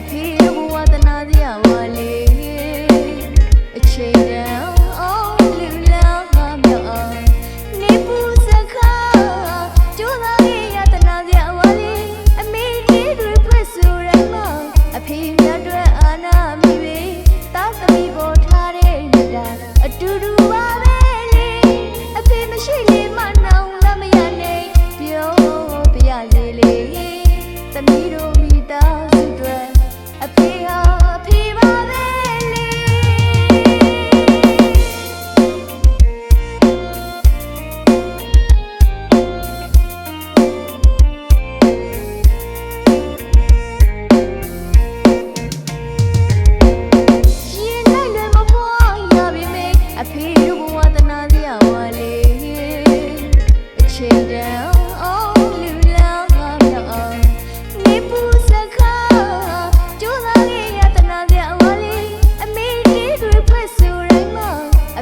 အဖေဘဝတနာစရာဝါလေအချိန်တန်အောင်လူလောင်းမမြောက်အောင်နေပူစခါကျိုးသားရဲ့ရတနာစရာဝါလေအမေကြီးတွေဖွဲ့ဆိုရမှာအဖေမြတ်တွေအာနာမိပဲတာသမီးပေါ်ထားတဲ့ညတာအတူတူပါပဲလေအဖေမရှိလေမနောင်လက်မရနဲ့ပြောပြရလေလေသမီးတို့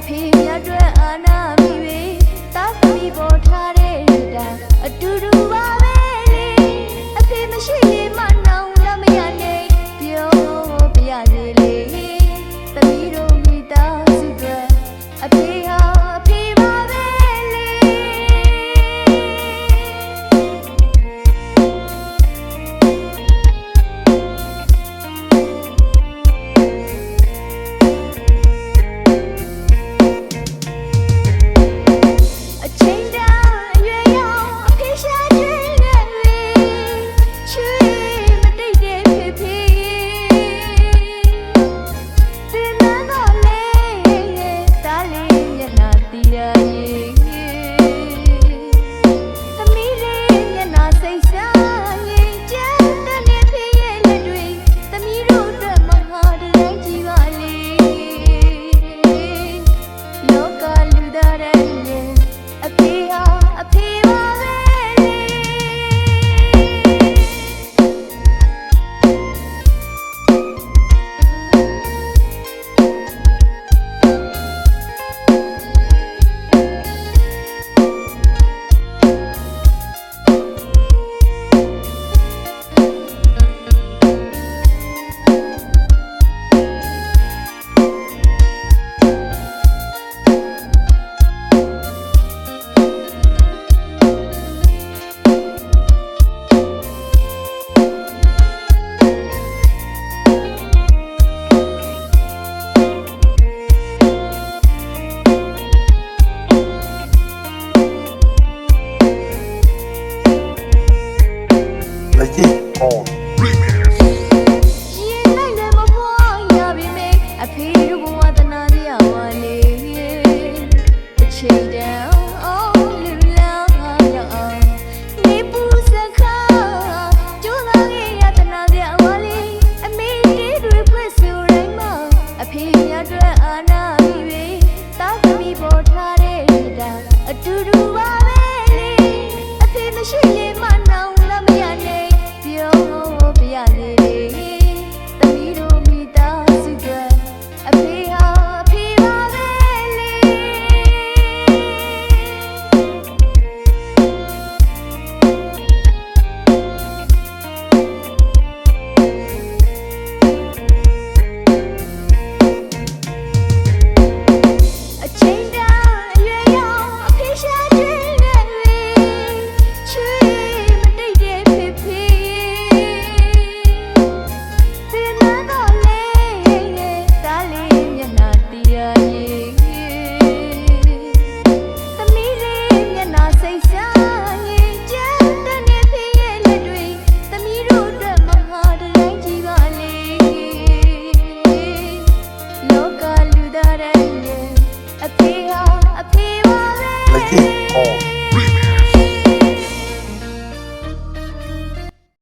ဖေမြတ်အတွက်အာနာမိပေတာသမီပေါ်ထားတဲ့တန်အတူတူပါပဲလေအဖေမရှိ it on. अभी